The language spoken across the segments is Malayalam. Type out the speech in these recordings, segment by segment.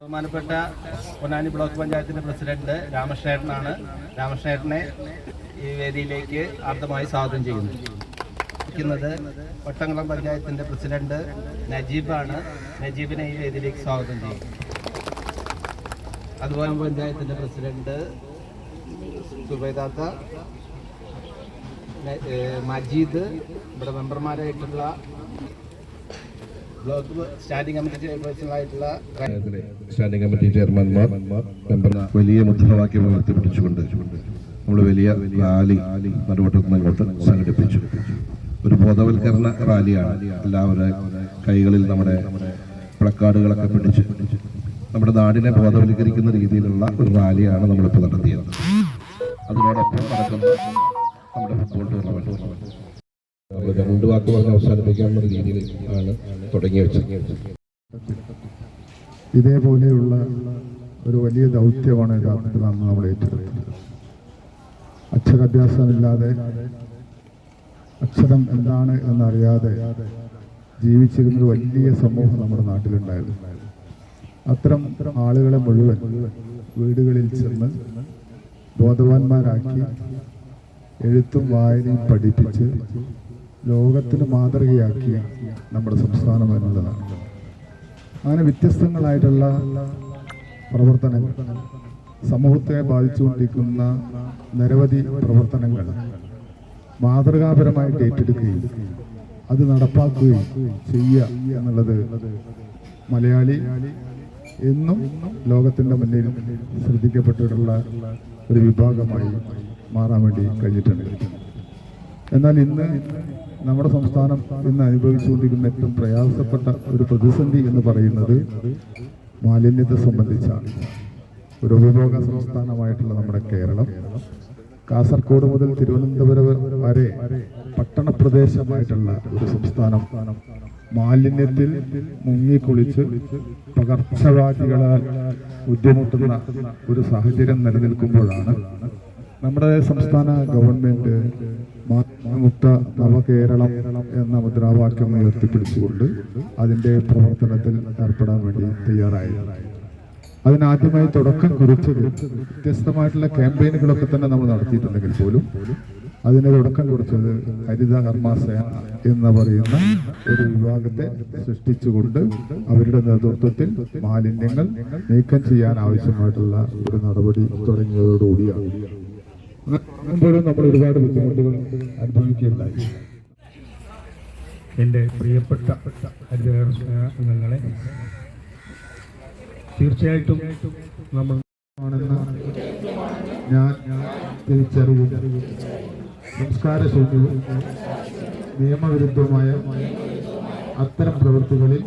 ബഹുമാനപ്പെട്ട പൊന്നാനി ബ്ലോക്ക് പഞ്ചായത്തിന്റെ പ്രസിഡന്റ് രാമശേഖരനാണ്. രാമശേഖരനെ ഈ വേദിയിലേക്ക് ആർദ്രമായി സ്വാഗതം ചെയ്യുന്നു. ഇരിക്കുന്നത് വട്ടംകുളം പഞ്ചായത്തിന്റെ പ്രസിഡന്റ് നജീബാണ്. നജീബിനെ ഈ വേദിയിലേക്ക് സ്വാഗതം ചെയ്യും. അതുപോലെ പഞ്ചായത്തിന്റെ പ്രസിഡന്റ് സുബൈദാത്ത മജീദ് ഇവിടെ മെമ്പർമാരായിട്ടുള്ള ബ്ലോക്ക് സ്റ്റാൻഡിംഗ് കമ്മിറ്റി ചെയർപേഴ്സണായിട്ടുള്ള സ്റ്റാൻഡിംഗ് കമ്മിറ്റി ചെയർമാൻമാർ മെമ്പർ വലിയ മുദ്രാവാക്യം ഉയർത്തിപ്പിടിച്ചുകൊണ്ട് നമ്മൾ വലിയ റാലി നടുവട്ടത്ത് നിന്ന് ഇങ്ങോട്ട് സംഘടിപ്പിച്ചു. ഒരു ബോധവൽക്കരണ റാലിയാണ് എല്ലാവരുടെ കൈകളിൽ നമ്മുടെ പ്ലക്കാർഡുകളൊക്കെ പിടിച്ച് നമ്മുടെ നാടിനെ ബോധവൽക്കരിക്കുന്ന രീതിയിലുള്ള ഒരു റാലിയാണ് നമ്മളിപ്പോൾ നടത്തിയത്. അതിനോടൊപ്പം നടക്കുന്ന നമ്മുടെ ഫുട്ബോൾ ടൂർണമെന്റ് രണ്ടു വാക്ക് പറഞ്ഞ് അവസാനിപ്പിക്കാവുന്ന രീതിയിൽ ആണ് തുടങ്ങി വെച്ചത്. ഇതേപോലെയുള്ള ഒരു വലിയ ദൗത്യമാണ് യഥാർത്ഥത്തിൽ അന്ന് നമ്മൾ ഏറ്റെടുത്തത്. അക്ഷരാഭ്യാസമില്ലാതെ അക്ഷരം എന്താണ് എന്നറിയാതെ ജീവിച്ചിരുന്ന ഒരു വലിയ സമൂഹം നമ്മുടെ നാട്ടിലുണ്ടായിരുന്നു അത്തരം ആളുകളെ മുഴുവൻ വീടുകളിൽ ചെന്ന് ബോധവാന്മാരാക്കി എഴുത്തും വായനയും പഠിപ്പിച്ച് ലോകത്തിന് മാതൃകയാക്കിയ നമ്മുടെ സംസ്ഥാനം എന്നുള്ളതാണ് അങ്ങനെ വ്യത്യസ്തങ്ങളായിട്ടുള്ള പ്രവർത്തനങ്ങൾ സമൂഹത്തെ ബാധിച്ചുകൊണ്ടിരിക്കുന്ന നിരവധി പ്രവർത്തനങ്ങൾ മാതൃകാപരമായിട്ട് ഏറ്റെടുക്കുകയും അത് നടപ്പാക്കുകയും ചെയ്യുക എന്നുള്ളത് മലയാളി എന്നും ലോകത്തിന്റെ മുന്നിൽ ശ്രദ്ധിക്കപ്പെട്ടിട്ടുള്ള ഒരു വിഭാഗമായി മാറാൻ വേണ്ടി കഴിഞ്ഞിട്ടുണ്ട്. എന്നാൽ ഇന്ന് നമ്മുടെ സംസ്ഥാനം ഇന്ന് അനുഭവിച്ചുകൊണ്ടിരിക്കുന്ന ഏറ്റവും പ്രയാസപ്പെട്ട ഒരു പ്രതിസന്ധി എന്ന് പറയുന്നത് മാലിന്യത്തെ സംബന്ധിച്ചാണ്. ഒരു ഉപഭോഗ സംസ്ഥാനമായിട്ടുള്ള നമ്മുടെ കേരളം. കാസർഗോഡ് മുതൽ തിരുവനന്തപുരം വരെ പട്ടണ പ്രദേശമായിട്ടുള്ള ഒരു സംസ്ഥാനം. മാലിന്യത്തിൽ മുങ്ങിക്കുളിച്ച് പകർച്ചവാദികളാൽ ബുദ്ധിമുട്ടുന്ന ഒരു സാഹചര്യം നിലനിൽക്കുമ്പോഴാണ് നമ്മുടെ സംസ്ഥാന ഗവൺമെന്റ് മുക്ത നവകേരളം എന്ന മുദ്രാവാക്യം ഉയർത്തിപ്പിടിച്ചുകൊണ്ട് അതിന്റെ പ്രവർത്തനത്തിൽ ഏർപ്പെടാൻ വേണ്ടി തയ്യാറായി. അതിനാദ്യമായി തുടക്കം കുറിച്ചത് വ്യത്യസ്തമായിട്ടുള്ള ക്യാമ്പയിനുകളൊക്കെ തന്നെ നമ്മൾ നടത്തിയിട്ടുണ്ടെങ്കിൽ പോലും അതിന് തുടക്കം കുറിച്ചത് ഹരിത കർമാസേന എന്ന് പറയുന്ന ഒരു വിഭാഗത്തെ സൃഷ്ടിച്ചുകൊണ്ട് അവരുടെ നേതൃത്വത്തിൽ മാലിന്യങ്ങൾ നീക്കം ചെയ്യാൻ ആവശ്യമായിട്ടുള്ള ഒരു നടപടി തുടങ്ങിയതോടുകൂടിയാണ്. അങ്ങനെപ്പോഴും നമ്മൾ ഒരുപാട് ബുദ്ധിമുട്ടുകൾ അനുഭവിക്കുകയുണ്ടായി എന്റെ പ്രിയപ്പെട്ട അംഗങ്ങളെ തീർച്ചയായിട്ടും നമ്മൾ ആണെന്ന് ഞാൻ തിരിച്ചറിയുന്നു സംസ്കാര ശൂന്യവും നിയമവിരുദ്ധമായ അത്തരം പ്രവൃത്തികളിൽ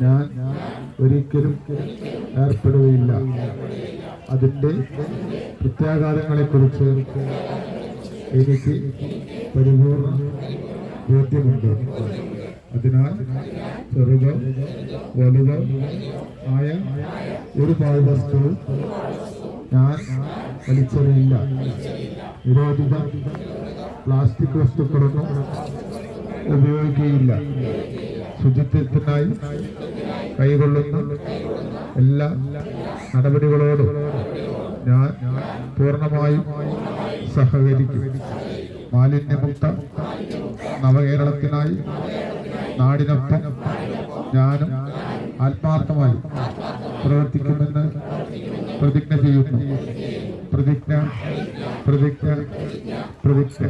ഞാൻ ഒരിക്കലും ഏർപ്പെടുകയില്ല. അതിന്റെ പ്രത്യാഘാതങ്ങളെക്കുറിച്ച് എനിക്ക് പരിപൂർണ ബോധ്യമുണ്ട്. അതിനാൽ ചെറുതോ വലുതോ ആയ ഒരു പാഴ്വസ്തു ഞാൻ വലിച്ചെറിയില്ല. നിരോധിത പ്ലാസ്റ്റിക് വസ്തുക്കളൊന്നും ഉപയോഗിക്കുകയില്ല. ശുചിത്വത്തിനായി കൈകൊള്ളുന്ന എല്ലാ നടപടികളോടും ഞാൻ പൂർണമായും സഹകരിക്കും. മാലിന്യമുക്ത നവകേരളത്തിനായി നാടിനൊപ്പം ഞാനും ആത്മാർത്ഥമായി പ്രവർത്തിക്കുമെന്ന് പ്രതിജ്ഞ ചെയ്യുന്നു. പ്രതിജ്ഞ പ്രതിജ്ഞ പ്രതിജ്ഞ.